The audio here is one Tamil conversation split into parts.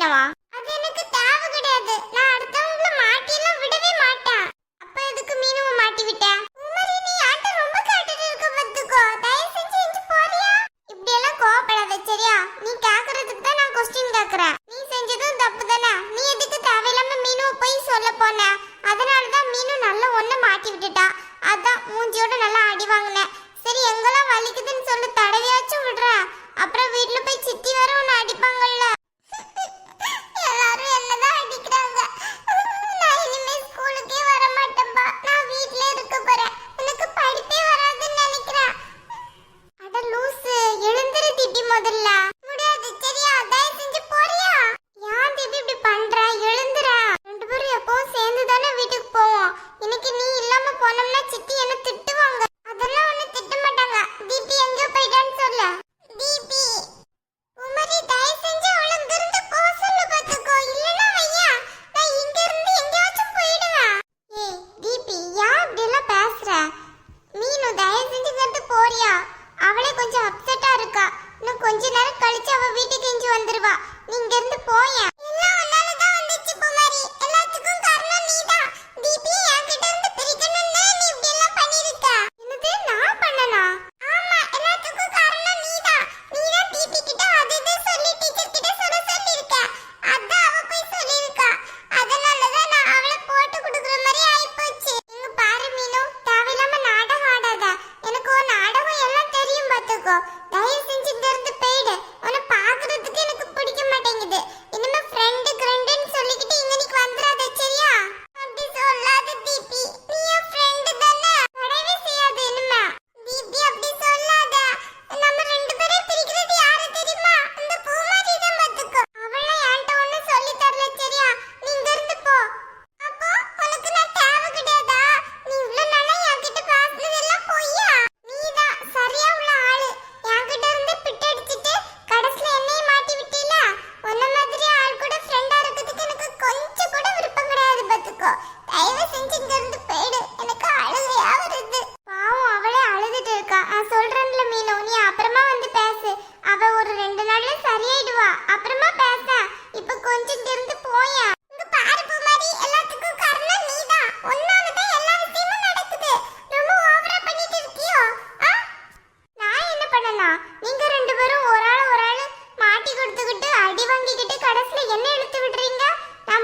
மாட்டினவா? அது எனக்கு தேவை கிடையாது. நான் அடுத்தவங்கள மாட்டினா விடவே மாட்டேன். அப்ப எதுக்கு மீனவ மாட்டி விட்டேன் நீ ரொம்ப தயவு செஞ்சு எஞ்சு இப்படி எல்லாம் கோவப்படாத சரியா? நீ கேக்குறதுக்கு தான் நான் கொஸ்டின் கேக்குறேன். நீ செஞ்சதும் தப்பு தானே? நீ எதுக்கு தேவையில்லாம மீனுவ போய் சொல்ல போன? அதனால தான் மீனு நல்லா ஒண்ணு மாட்டி விட்டுட்டா. அதான் மூஞ்சியோட நல்லா அடி வாங்கினேன். சரி எங்கெல்லாம் வலிக்குதுன்னு சொல்லி தடவையாச்சும் விடுறேன். அப்புறம் வீட்டுல போய் சித்தி வர உன்னை அடிப்பாங்கல்ல.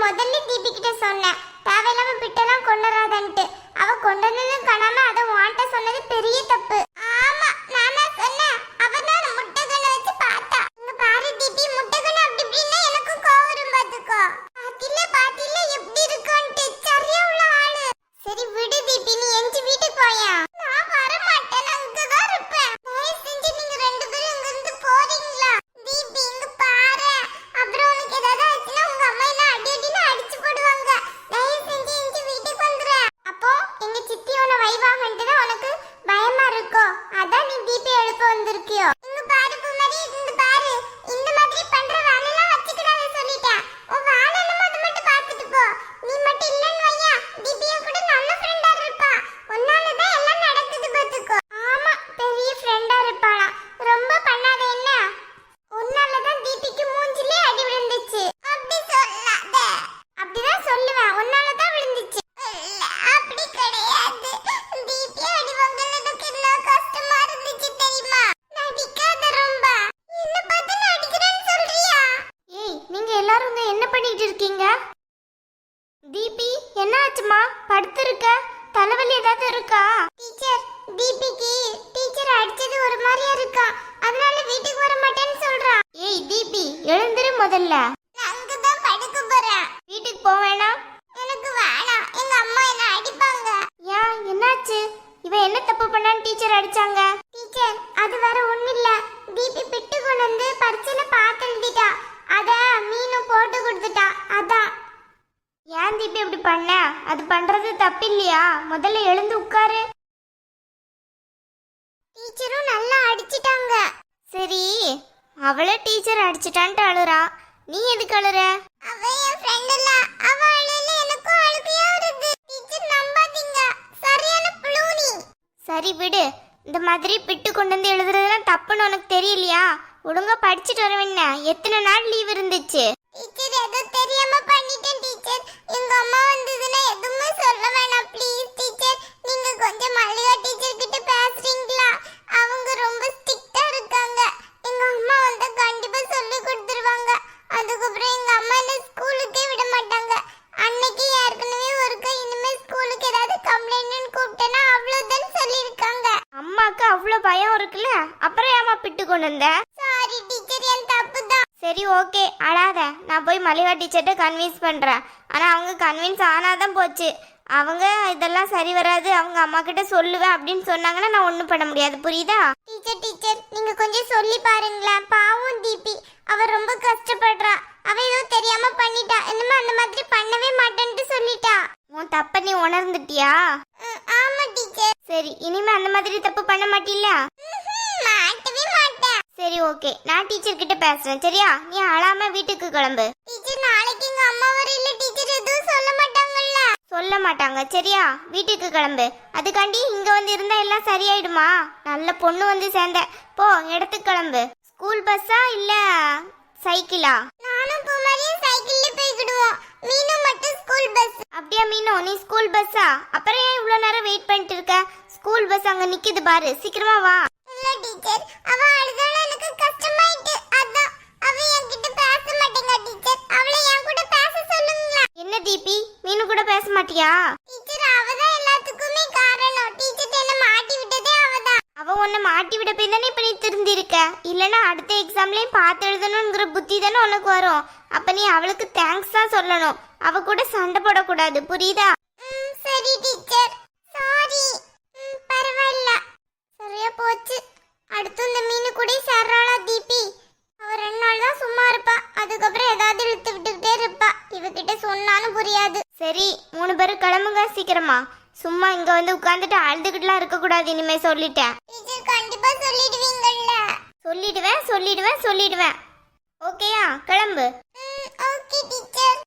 முதல்ல தீபி கிட்ட சொன்னேன். தேவையில்லாம பிட்டெல்லாம் கொண்டுறாதன்ட்டு அவ கொண்டு வந்ததும் காணாம அதை வாண்ட சொன்னது பெரிய தப்பு. காரியம் இருக்கா? அதனால வீட்டுக்கு வர மாட்டேன்னு சொல்றா. ஏய் தீபி எழுந்துரு முதல்ல. அங்கதான் படுக்க போறேன். வீட்டுக்கு போக எனக்கு வேணாம். எங்க அம்மா என்ன அடிப்பாங்க? ஏன் என்னாச்சு? இவன் என்ன தப்பு பண்ணான்னு டீச்சர் அடிச்சாங்க? டீச்சர் அது வேற ஒண்ணுமில்ல. தீபி பிட்டு கொண்டு வந்து பரிச்சையில பார்த்து எழுதிட்டா. அத மீனும் போட்டு கொடுத்துட்டா. அதான். ஏன் தீபி இப்படி பண்ண? அது பண்றது தப்பு இல்லையா முதல்ல எழுந்து உட்காரு. அடிச்சிட்டான்ட்டு அழுறா நீ எதுக்கு அழுற? அவ என் ஃப்ரெண்ட் இல்ல. அவ அழுல எனக்கும் அழுகையா வருது. டீச்சர் நம்பாதீங்க. சரியான புளூனி சரி விடு. இந்த மாதிரி பிட்டு கொண்டு வந்து எழுதுறதுலாம் தப்புன்னு உனக்கு தெரியலையா? ஒழுங்கா படிச்சுட்டு வர வேணா. எத்தனை நாள் லீவ் இருந்துச்சு? டீச்சர் ஏதோ தெரியாம இருக்குல்ல? அப்புறம் ஏமா பிட்டு கொண்டு வந்த? சாரி டீச்சர் என் தப்பு தான் சரி ஓகே அழாத. நான் போய் மலிகா டீச்சர்கிட்ட கன்வின்ஸ் பண்ணுறேன் ஆனால் அவங்க கன்வின்ஸ் ஆனாதான் போச்சு. அவங்க இதெல்லாம் சரி வராது. அவங்க அம்மா கிட்ட சொல்லுவேன் அப்படின்னு சொன்னாங்கன்னா நான் ஒன்றும் பண்ண முடியாது. புரியுதா? டீச்சர் டீச்சர் நீங்க கொஞ்சம் சொல்லி பாருங்களேன். பாவம் தீபி. அவ ரொம்ப கஷ்டப்படுறா. அவ ஏதோ தெரியாம பண்ணிட்டா. இனிமே அந்த மாதிரி பண்ணவே மாட்டேன்ட்டு சொல்லிட்டா. உன் தப்பை நீ உணர்ந்துட்டியா? ஆமா டீச்சர் சரி இனிமே அந்த மாதிரி தப்பு பண்ண மாட்டில்ல? ம்ஹும், மாட்டவே மாட்டேன். சரி ஓகே. நான் டீச்சர் கிட்ட பேசுறேன் சரியா? நீ அழாம வீட்டுக்கு கிளம்பு. டீச்சர் நாளைக்கு எங்க அம்மா வரையில டீச்சர் எதுவும் சொல்ல மாட்டாங்கல்ல. சொல்ல மாட்டாங்க சரியா? வீட்டுக்கு கிளம்பு. அதுக்காண்டி இங்க வந்து இருந்தா எல்லாம் சரியாயிடுமா? நல்ல பொண்ணு வந்து சேர்ந்த. போ இடத்துக்கு கிளம்பு. ஸ்கூல் பஸ்ஸா இல்ல சைக்கிளா? நானும் பூமாரியும் சைக்கிள்ல போய்க்கிடுவோம். மீனும் மட்டும் ஸ்கூல் பஸ் அப்படியா மீனோ நீ ஸ்கூல் பஸ்ஸா அப்புறம் ஏன் இவ்வளோ நேரம் வெயிட் பண்ணிட்டு இருக்க? ஸ்கூல் பஸ் அங்க நிக்குது பாரு சீக்கிரமா வா. இல்ல டீச்சர் அவ அழுதால எனக்கு கஷ்டமாயிட்டு அதான் அவ என்கிட்ட பேச மாட்டேங்க டீச்சர் அவளை என் கூட பேச சொல்லுங்களா? என்ன தீபி மீனு கூட பேச மாட்டியா? மாட்டி விட போய் தானே இப்ப நீ திருந்திருக்க? இல்லைன்னா அடுத்த எக்ஸாம்லேயும் பார்த்து எழுதணுங்கிற புத்தி தானே உனக்கு வரும். அப்போ நீ அவளுக்கு தேங்க்ஸ் தான் சொல்லணும். அவ கூட சண்டை போடக்கூடாது. புரியுதா? சரி டீச்சர் சாரி பரவாயில்ல. சரியா போச்சு. அடுத்து இந்த மீனு கூட சேர்றாளா தீபி? அவ ரெண்டு நாள் தான் சும்மா இருப்பா. அதுக்கப்புறம் ஏதாவது இழுத்து விட்டுக்கிட்டே இருப்பா. இவகிட்ட சொன்னாலும் புரியாது. சரி மூணு பேரும் கிளம்புங்க சீக்கிரமா. சும்மா இங்க வந்து உட்கார்ந்துட்டு அழுதுகிட்டுலாம் இருக்க கூடாது இனிமே சொல்லிட்டேன். டீச்சர் கண்டிப்பா சொல்லிடுவீங்கல்ல? சொல்லிடுவேன் சொல்லிடுவேன் சொல்லிடுவேன். ஓகேயா? கிளம்பு. Okay teacher.